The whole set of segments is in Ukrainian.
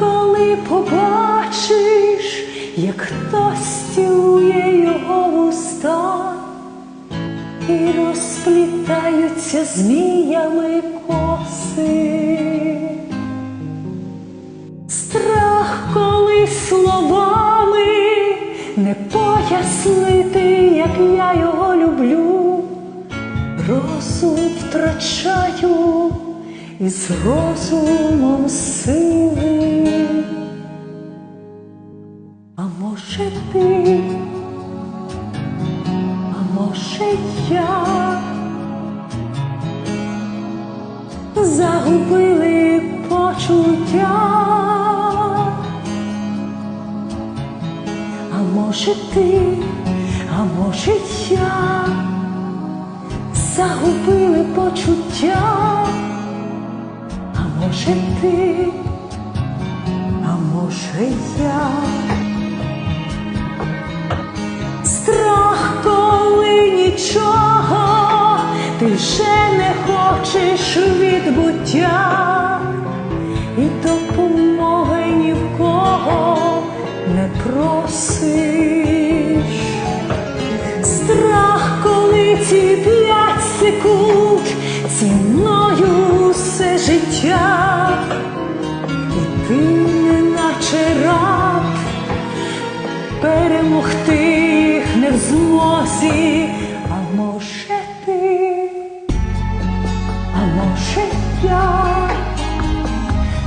коли побачиш, як хтось цілує його вуста, і розплітаються зміями коси. Страх, коли словами не пояснити, як я його люблю, розум втрачаю і з розумом сили. А може ти, а може я? Загубили почуття. А може ти, а може я? Загубили почуття, може ти, а може я. Страх, коли нічого ти вже не хочеш відбуття, і допомоги ні в кого не просиш. Страх, коли ці п'ять секунд ціною все життя, і ти неначе раб перемогти їх не в змозі, а може ти, а може я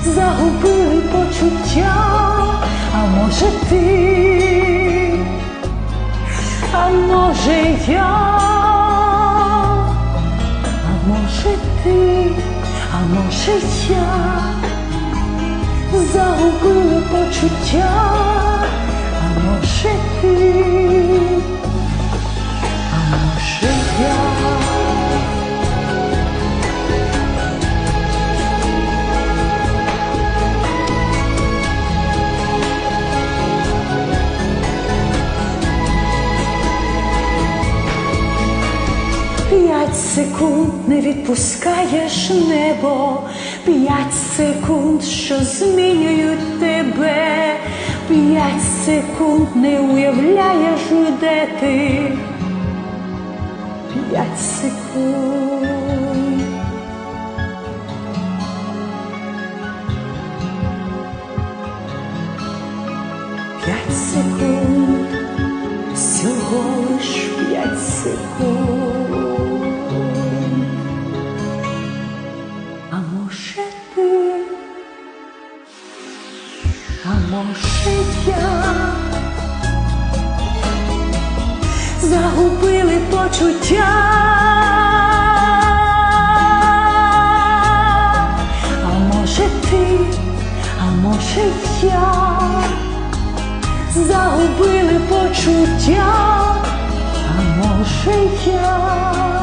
загубили почуття, а може ти, а може я, може ти, а може я загубили почуття, П'ять секунд не відпускаєш небо, п'ять секунд, що змінюють тебе, п'ять секунд не уявляєш, де ти. П'ять секунд. П'ять секунд, всього лиш п'ять секунд. Може я загубили почуття. А може ти, а може я? Загубили почуття, а може я,